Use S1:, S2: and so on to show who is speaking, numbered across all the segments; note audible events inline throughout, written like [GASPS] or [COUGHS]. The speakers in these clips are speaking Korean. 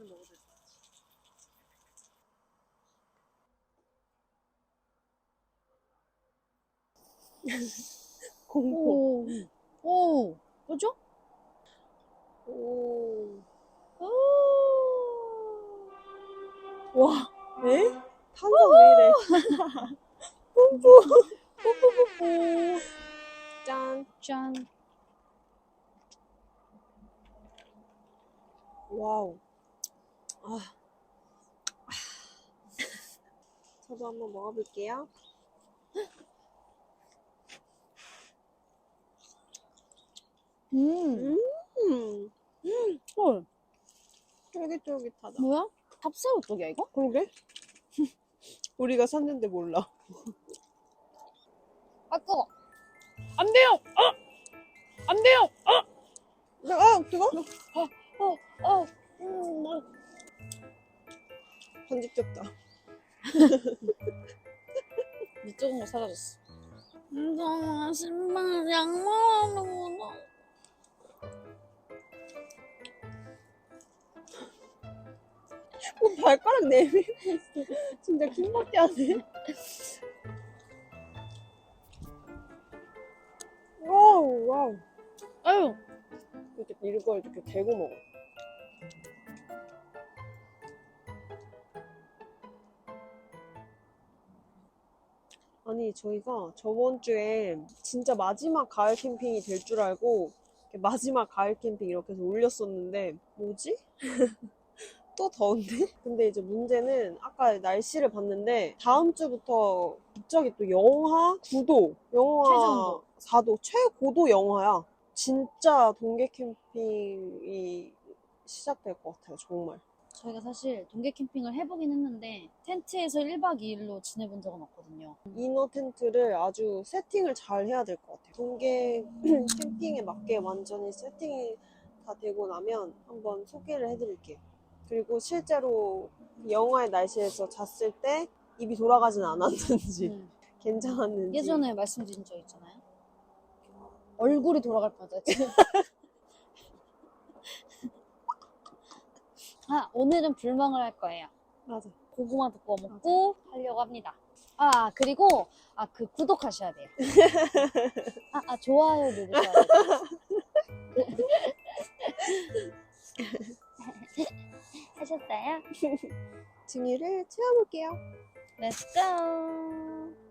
S1: [LAUGHS] 오. 오. 뭐죠?
S2: 오.
S1: 오.
S2: 와, 에? 탄성 왜 이래? [LAUGHS] 뿜뿜. 뿜뿜뿜뿜. 짠.
S1: 짠.
S2: 와우. 아. 저도 한번 먹어볼게요.
S1: 음.
S2: 음,
S1: 헐.
S2: 쫄깃쫄깃하다.
S1: 뭐야? 탑새우떡이야 이거?
S2: 그러게? 우리가 샀는데 몰라.
S1: 아 뜨거. 안 돼요. 아. 안 돼요. 아.
S2: 아, 뜨거?
S1: 어. 어. 음. 어.
S2: 반직됐다.
S1: 니 적은 거 사라졌어. 무서워. 신발 양말하는구나.
S2: 뭐 발가락 내밀고 있어. 진짜 킹받게 하네. 와우, 와우.
S1: 아유.
S2: 이렇게 이걸 이렇게 대고 먹어. 아니 저희가 저번 주에 진짜 마지막 가을 캠핑이 될 줄 알고 마지막 가을 캠핑 이렇게 해서 올렸었는데 뭐지? [LAUGHS] 또 더운데? 근데 이제 문제는 아까 날씨를 봤는데 다음 주부터 갑자기 또 영하 9도, 영하
S1: 최저온도.
S2: 4도, 최고도 영하야. 진짜 동계 캠핑이 시작될 것 같아요, 정말.
S1: 저희가 사실 동계 캠핑을 해보긴 했는데 텐트에서 1박 2일로 지내본 적은 없거든요.
S2: 이너 텐트를 아주 세팅을 잘 해야 될 것 같아요. 동계 [CLEARS THROAT] 캠핑에 맞게 완전히 세팅이 다 되고 나면 한번 소개를 해드릴게요. 그리고 실제로 영하의 날씨에서 잤을 때 입이 돌아가진 않았는지
S1: 음. [LAUGHS]
S2: 괜찮았는지
S1: 예전에 말씀드린 적 있잖아요. 얼굴이 돌아갈 뻔했지. 아, 오늘은 불멍을 할 거예요.
S2: 맞아.
S1: 고구마도 구워 먹고 하려고 합니다. 아, 그리고 아, 그 구독하셔야 돼요. [LAUGHS] 아, 아 좋아요 누르셔야 돼요. [LAUGHS] 하셨어요? [LAUGHS]
S2: 증유를 채워볼게요.
S1: Let's go.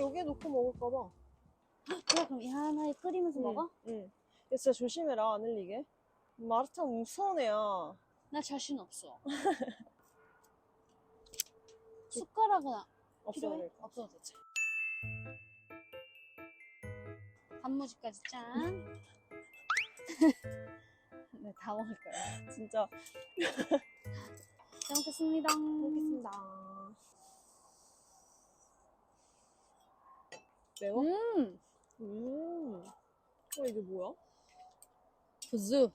S2: 여기에 놓고 먹을까봐.
S1: 그래 그럼 이 하나에 끓이면서 먹어?
S2: 응. 야, 진짜 조심해라, 안 흘리게. 마르타 무서운 애야.
S1: 나 자신 없어. [LAUGHS] 숟가락은
S2: 없어,
S1: 필요해?
S2: 그러니까.
S1: 없어도 되지. 단무지까지 짠. [LAUGHS] 네, 다 먹을 거야.
S2: 진짜.
S1: 잘 먹겠습니다.
S2: 먹겠습니다. 매워?
S1: 음,
S2: 음. 어, 이게 뭐야?
S1: 부즈.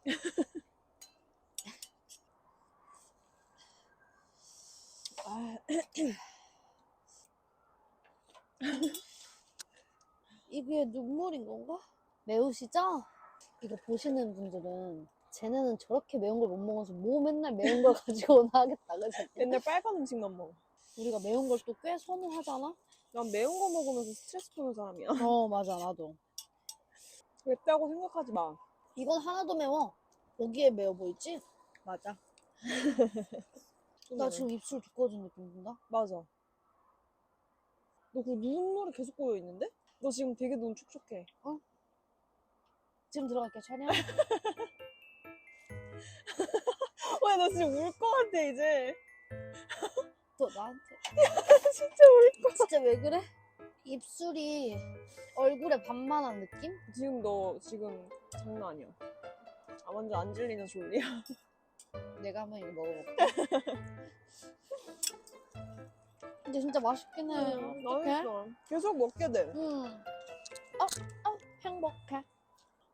S2: 아, [COUGHS]
S1: 이게 눈물인 건가? 매우시죠? 이거 보시는 분들은 쟤네는 저렇게 매운 걸 못 먹어서 뭐 맨날 매운 걸 [LAUGHS] 가지고 오나 하겠다. 그치?
S2: 맨날 빨간 음식만 먹어.
S1: 우리가 매운 걸 또 꽤 선호하잖아?
S2: 난 매운 거 먹으면서 스트레스 푸는 사람이야.
S1: 어, 맞아, 나도.
S2: 맵다고 생각하지 마.
S1: 이건 하나도 매워. 거기에 매워 보이지?
S2: 맞아.
S1: 나 지금 입술 두꺼워진 느낌 든다?
S2: 맞아. 너 그 눈물이 계속 고여 있는데? 너 지금 되게 눈 촉촉해.
S1: 지금 들어갈게, 촬영. [LAUGHS]
S2: 왜너 진짜 울것 같아 이제.
S1: 또 나한테. [LAUGHS]
S2: 진짜 울.
S1: 진짜 왜 그래? 입술이 얼굴에 반만한 느낌?
S2: 지금 너 지금 장난 아니야. 아 완전 안 질리는 졸리야. [LAUGHS]
S1: 내가 한번 이거 먹어볼게. 근데 진짜 맛있긴 해. 어떡해?
S2: 맛있어. 계속 먹게 돼.
S1: 응. 어, 어, 행복해.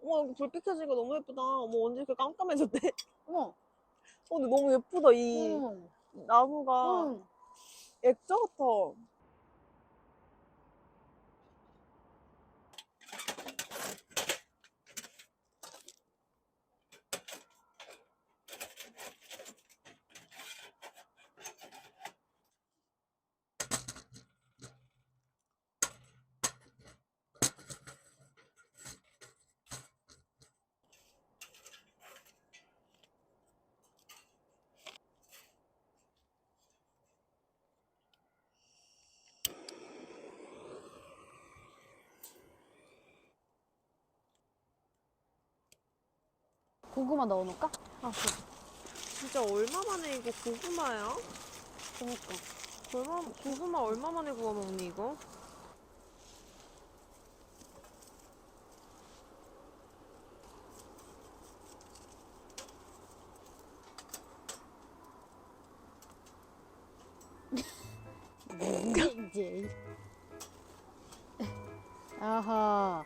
S2: 어머 여기 불빛 켜지니까 너무 예쁘다. 어머 언제 이렇게 깜깜해졌대?
S1: 어머.
S2: 어 근데 너무 예쁘다 이
S1: 응.
S2: 나무가
S1: 응.
S2: 액자 같아.
S1: 고구마 넣어놓을까?
S2: 아 진짜 얼마 만에 이거 고구마야?
S1: 그니까.
S2: 얼마 고구마 얼마 만에 구워 먹니 이거? [LAUGHS]
S1: 이제. 아하.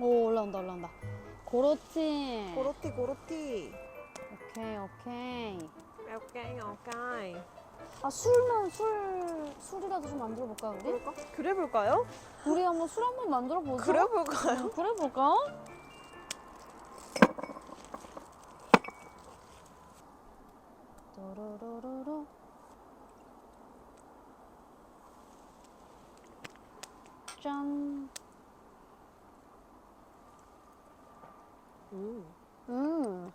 S1: 오, 올라온다, 올라온다. 그렇지.
S2: 고로티 고로티.
S1: 오케이, 오케이.
S2: 오케이 오케이.
S1: 아, 술만, 술, 술이라도 좀 만들어 볼까, 우리?
S2: 그래 볼까요?
S1: 우리 한번 술 한번 만들어 보자.
S2: 그래 볼까요?
S1: 어, 그래 볼까? 또로로로로. 짠.
S2: 음.
S1: 음.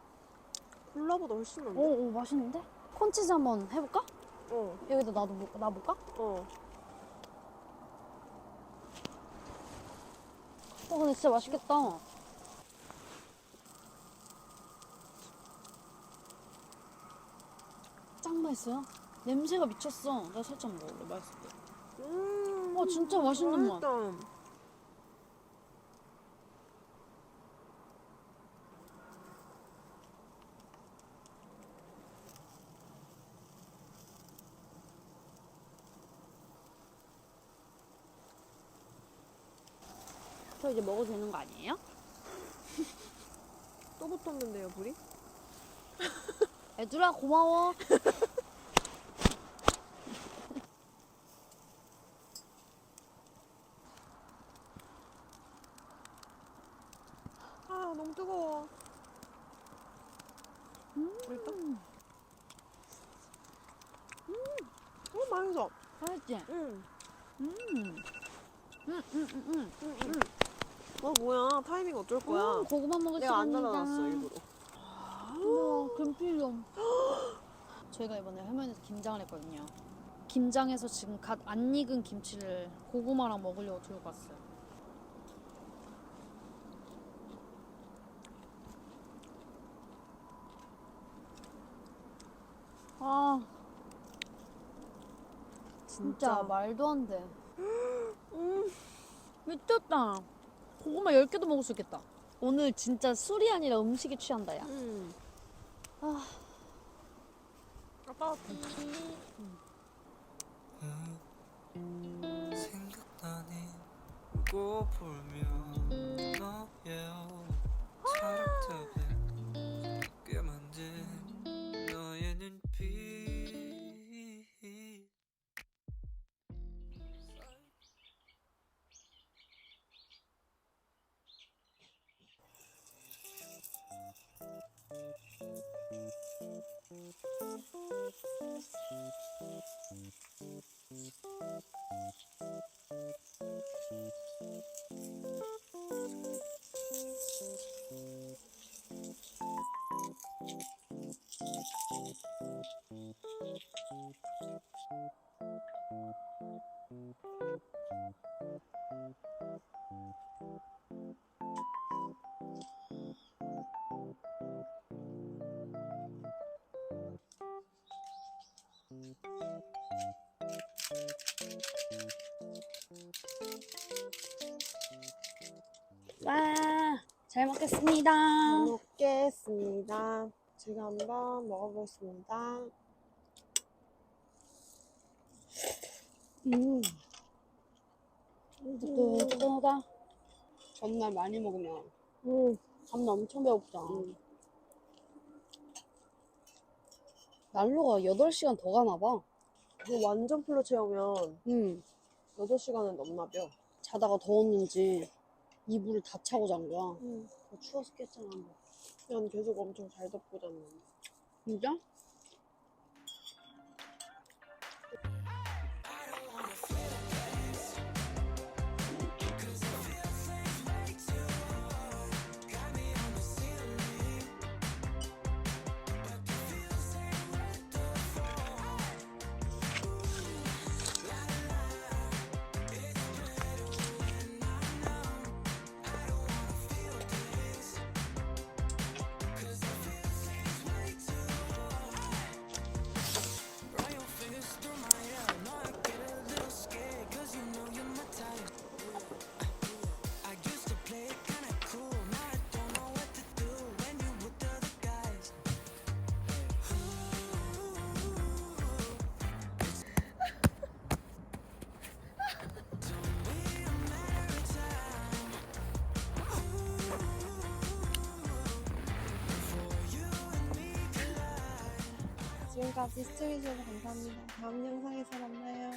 S2: 콜라보다 훨씬 난데?
S1: 오, 오, 맛있는데? 콘치즈 한번 해볼까?
S2: 어.
S1: 여기다 놔도, 놔볼까?
S2: 어.
S1: 어, 근데 진짜 맛있겠다. 짱 맛있어요? 냄새가 미쳤어. 나 살짝 먹어볼래, 맛있을 때.
S2: 음.
S1: 어, 진짜 맛있는 맛.
S2: 맛있다.
S1: 이제 먹어도 되는 거 아니에요? [LAUGHS]
S2: 또 붙었는데요, 불이? [LAUGHS]
S1: 애들아, 고마워. [LAUGHS]
S2: 아, 너무 뜨거워. 일단. 음. 어, 맛있어.
S1: 맛있지?
S2: 응.
S1: 음. 음, 음, 음, 음.
S2: 응, 응. 어, 뭐야. 타이밍 어쩔 거야.
S1: 음, 고구마 먹을
S2: 내가 안
S1: 시간이다.
S2: 닫아놨어, 일부러.
S1: 우와, 금필름. 저희가 [GASPS] 이번에 할머니한테 김장을 했거든요. 김장해서 지금 갓 안 익은 김치를 고구마랑 먹으려고 들고 왔어요. 아, 진짜 말도 안 돼. [GASPS] 음, 미쳤다. 고구마 10개도 먹을 수 있겠다. 오늘 진짜 술이 아니라 음식에 취한다, 야.
S3: 음.
S1: 아. 아빠.
S4: 생각나니 꽃보며 너의
S1: 와, 잘 먹겠습니다.
S3: 잘 먹겠습니다. 제가 한번 먹어보겠습니다.
S1: 음. 뜨끈뜨끈하다.
S2: 전날 많이 먹으면
S3: 음,
S2: 다음날 엄청 배고프잖아.
S3: 음.
S2: 난로가 8시간 더 가나 봐.
S3: 이거 완전 풀로 채우면
S2: 응.
S3: 6시간은 넘나벼.
S2: 자다가 더웠는지 이불을 다 차고 잔 거야.
S3: 음.
S2: 더 추워서 깼잖아.
S3: 난 계속 엄청 잘 덮고 잤는데.
S2: 진짜?
S3: 지 금까지 시청해주셔서 감사합니다. 다음 영상에서 만나요.